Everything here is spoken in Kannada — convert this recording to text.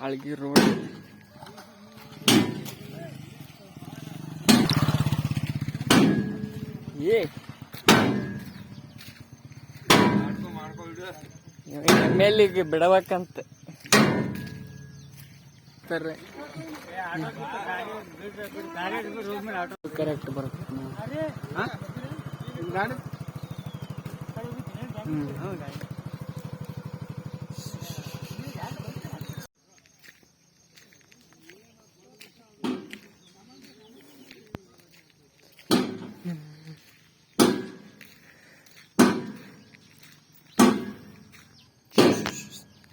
ಕಾಳ್ಗಿ ರೋಡ್. ಏ. ಎಂ ಎಲ್ಗೆ ಬಿಡಬೇಕಂತ ಕರೆಕ್ಟ್ ಬರುತ್ತೆ.